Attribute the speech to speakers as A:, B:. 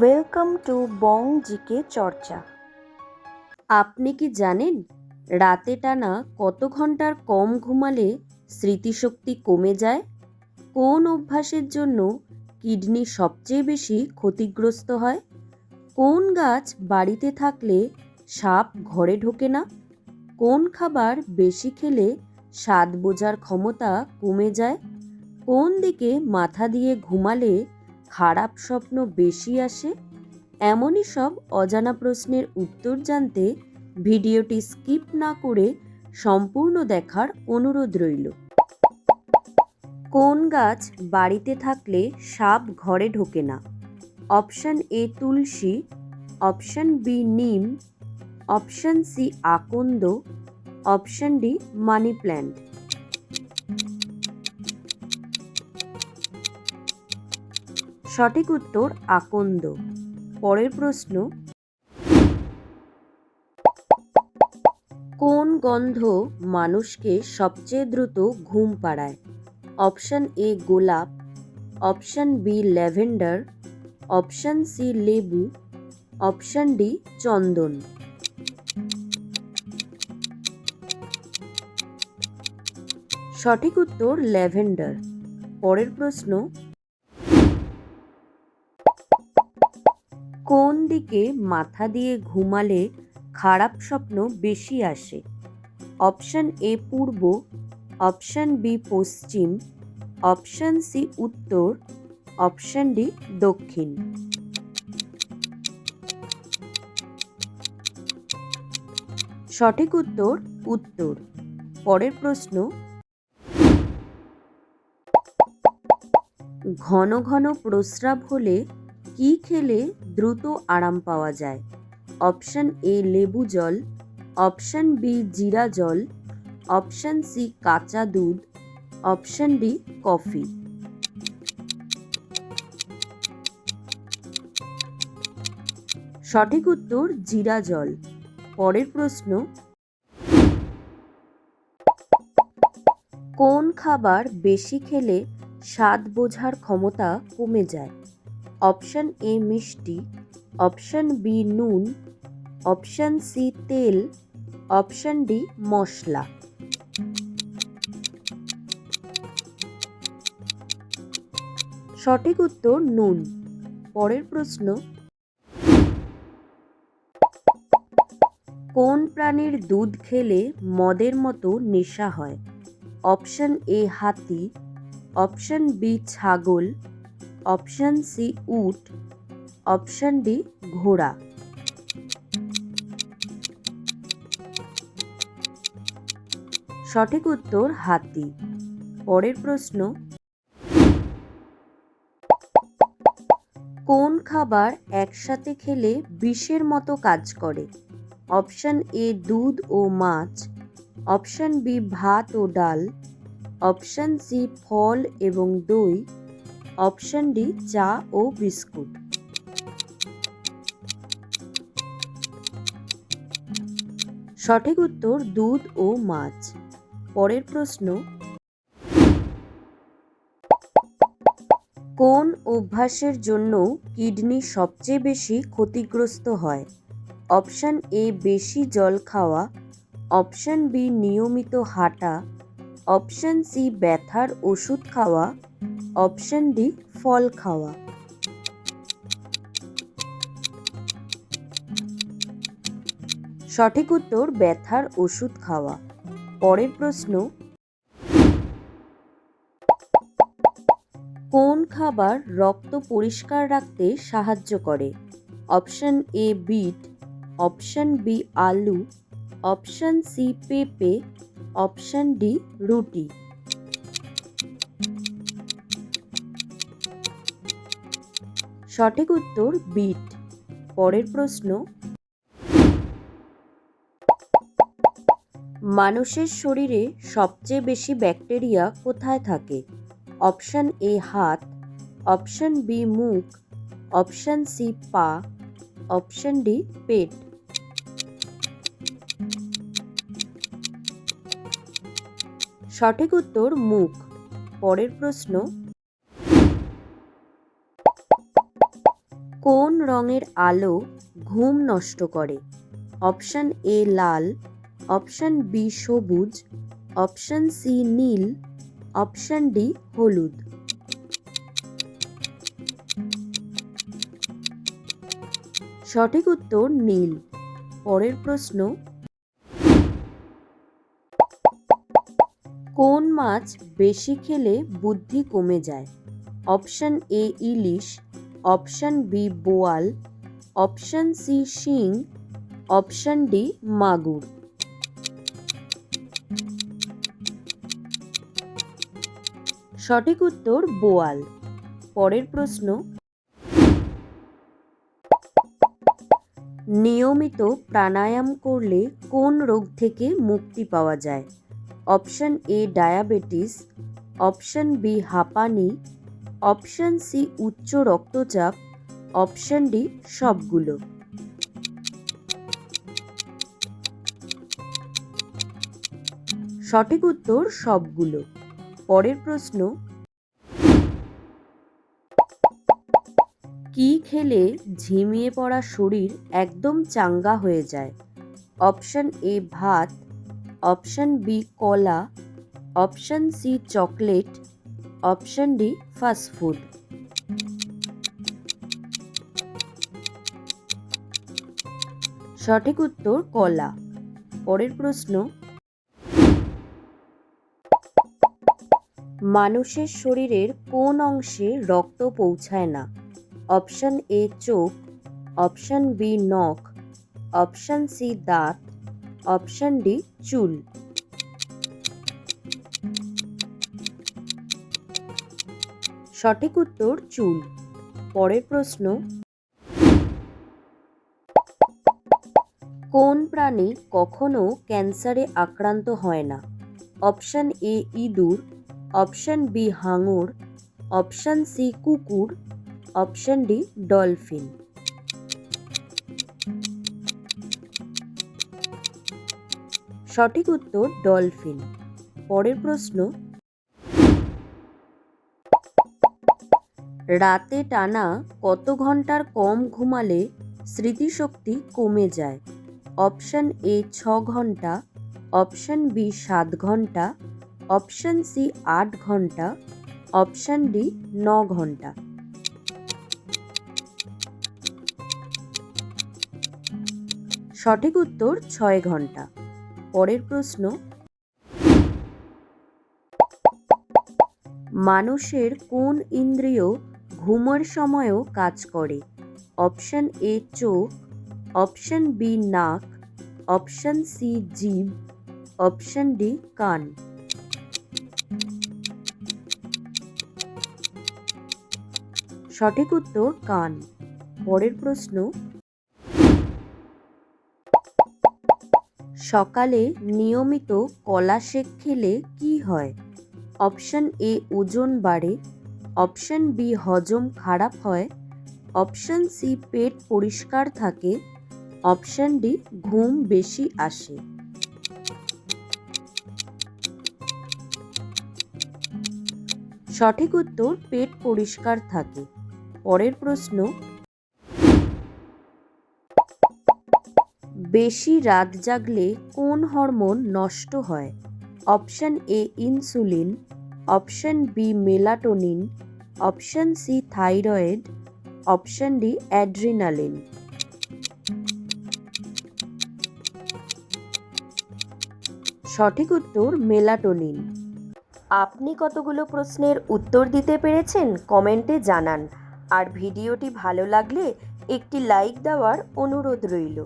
A: Welcome to Bong GK চর্চা আপনি কি জানেন, রাতে টানা কত ঘণ্টার কম ঘুমালে স্মৃতিশক্তি কমে যায়? কোন অভ্যাসের জন্য কিডনি সবচেয়ে বেশি ক্ষতিগ্রস্ত হয়? কোন গাছ বাড়িতে থাকলে সাপ ঘরে ঢোকে না? কোন খাবার বেশি খেলে স্বাদ বোঝার ক্ষমতা কমে যায়? কোন দিকে মাথা দিয়ে ঘুমালে খারাপ স্বপ্ন বেশি আসে, এমনই সব অজানা প্রশ্নের উত্তর জানতে ভিডিওটি স্কিপ না করে সম্পূর্ণ দেখার অনুরোধ রইল। কোন গাছ বাড়িতে থাকলে সাপ ঘরে ঢোকে না? অপশন এ তুলসী, অপশন বি নিম, অপশন সি আকন্দ, অপশন ডি মানি প্ল্যান্ট। সঠিক উত্তর আকন্দ। পরের প্রশ্ন, কোন গন্ধ মানুষকে সবচেয়ে দ্রুত ঘুম পাড়ায়? অপশন এ গোলাপ, option B lavender, option C লেবু, অপশন ডি চন্দন। সঠিক উত্তর ল্যাভেন্ডার। পরের প্রশ্ন কোন দিকে মাথা দিয়ে ঘুমালে খারাপ স্বপ্ন বেশি আসে? অপশন এ পূর্ব, অপশন বি পশ্চিম, অপশন সি উত্তর, অপশন ডি দক্ষিণ। সঠিক উত্তর উত্তর। পরের প্রশ্ন। ঘন ঘন প্রস্রাব হলে কি খেলে দ্রুত আরাম পাওয়া যায়। অপশন এ লেবু জল, অপশন বি জিরা জল, অপশন সি কাঁচা দুধ, অপশন ডি কফি। সঠিক উত্তর জিরা জল। পরের প্রশ্ন, কোন খাবার বেশি খেলে স্বাদ বোঝার ক্ষমতা কমে যায়? অপশন এ মিষ্টি, অপশন বি নুন, অপশন সি তেল, অপশন ডি মশলা। সঠিক উত্তর নুন। পরের প্রশ্ন, কোন প্রাণীর দুধ খেলে মদের মতো নেশা হয়? অপশন এ হাতি, অপশন বি ছাগল অপশন সি উট, অপশন ডি ঘোড়া। সঠিক উত্তর হাতি। পরের প্রশ্ন, কোন খাবার একসাথে খেলে বিষের মতো কাজ করে? অপশন এ দুধ ও মাছ, অপশন বি ভাত ও ডাল, অপশন সি ফল এবং দই অপশন ডি, চা ও বিস্কুট। সঠিক উত্তর, দুধ ও মাছ। পরের প্রশ্ন, কোন অভ্যাসের জন্য কিডনি সবচেয়ে বেশি ক্ষতিগ্রস্ত হয়? অপশন এ, বেশি জল খাওয়া। অপশন বি, নিয়মিত হাঁটা। অপশন সি, ব্যথার ওষুধ খাওয়া। অপশন ডি, ফল খাওয়া। সঠিক উত্তর, ব্যথার ওষুধ খাওয়া। পরের প্রশ্ন, কোন খাবার রক্ত পরিষ্কার রাখতে সাহায্য করে? Option A, beet, option B, আলু, অপশন সি, পেঁপে, অপশন ডি, রুটি। সঠিক উত্তর বিট। পরের প্রশ্ন, মানুষের শরীরে সবচেয়ে বেশি ব্যাকটেরিয়া কোথায় থাকে? অপশন এ, হাত, অপশন বি, মুখ, অপশন সি, পা, অপশন ডি, পেট। সঠিক উত্তর মুখ। পরের প্রশ্ন কোন রঙের আলো ঘুম নষ্ট করে? অপশন এ লাল, অপশন বি সবুজ, অপশন সি নীল, অপশন ডি হলুদ। সঠিক উত্তর নীল। পরের প্রশ্ন, কোন মাছ বেশি খেলে বুদ্ধি কমে যায়? অপশন এ ইলিশ অপশন বি বোয়াল, অপশন সি শিং, অপশন ডি মাগুর। সঠিক উত্তর বোয়াল। পরের প্রশ্ন, নিয়মিত প্রাণায়াম করলে কোন রোগ থেকে মুক্তি পাওয়া যায়? Option A diabetes, option B হাঁপানি অপশন সি উচ্চ রক্তচাপ, অপশন ডি সবগুলো। সঠিক উত্তর সবগুলো। পরের প্রশ্ন, কি খেলে ঝিমিয়ে পড়া শরীর একদম চাঙ্গা হয়ে যায়? অপশন এ ভাত, অপশন বি কলা, option C chocolate option D, fast food. সঠিক উত্তর, কলা। পরের প্রশ্ন, মানুষের শরীরের কোন অংশে রক্ত পৌঁছায় না? অপশন এ, চোখ। অপশন বি, নখ। অপশন সি, দাঁত। অপশন ডি, চুল। সঠিক উত্তর চুল। পরের প্রশ্ন, কোন প্রাণী কখনো ক্যান্সারে আক্রান্ত হয় না? অপশন এ, ইঁদুর, অপশন বি, হাঙর, অপশন সি, কুকুর, অপশন ডি, ডলফিন। সঠিক উত্তর, ডলফিন। পরের প্রশ্ন রাতে টানা কত ঘণ্টার কম ঘুমালে স্মৃতিশক্তি কমে যায়? অপশন এ ছ ঘণ্টা, অপশন বি সাত ঘণ্টা, অপশন সি আট ঘণ্টা, অপশন ডি ন ঘণ্টা। সঠিক উত্তর ছয় ঘণ্টা। পরের প্রশ্ন, মানুষের কোন ইন্দ্রিয় ঘুমের সময়ও কাজ করে। অপশন এ চোখ, অপশন বি নাক, অপশন সি জিভ, অপশন ডি কান। সঠিক উত্তর কান। পরের প্রশ্ন, সকালে নিয়মিত কলা শেক খেলে কি হয়? অপশন এ ওজন বাড়ে অপশন বি হজম খারাপ হয়। অপশন সি পেট পরিষ্কার থাকে। অপশন ডি ঘুম বেশি আসে। সঠিক উত্তর, পেট পরিষ্কার থাকে। পরের প্রশ্ন, বেশি রাত জাগলে কোন হরমোন নষ্ট হয়? Option A insulin. Option B melatonin, option C thyroid, option D adrenaline. সঠিক উত্তর মেলাটোনিন। আপনি কতগুলো প্রশ্নের উত্তর দিতে পেরেছেন কমেন্টে জানান। আর ভিডিওটি ভালো লাগলে একটি লাইক দেওয়ার অনুরোধ রইল।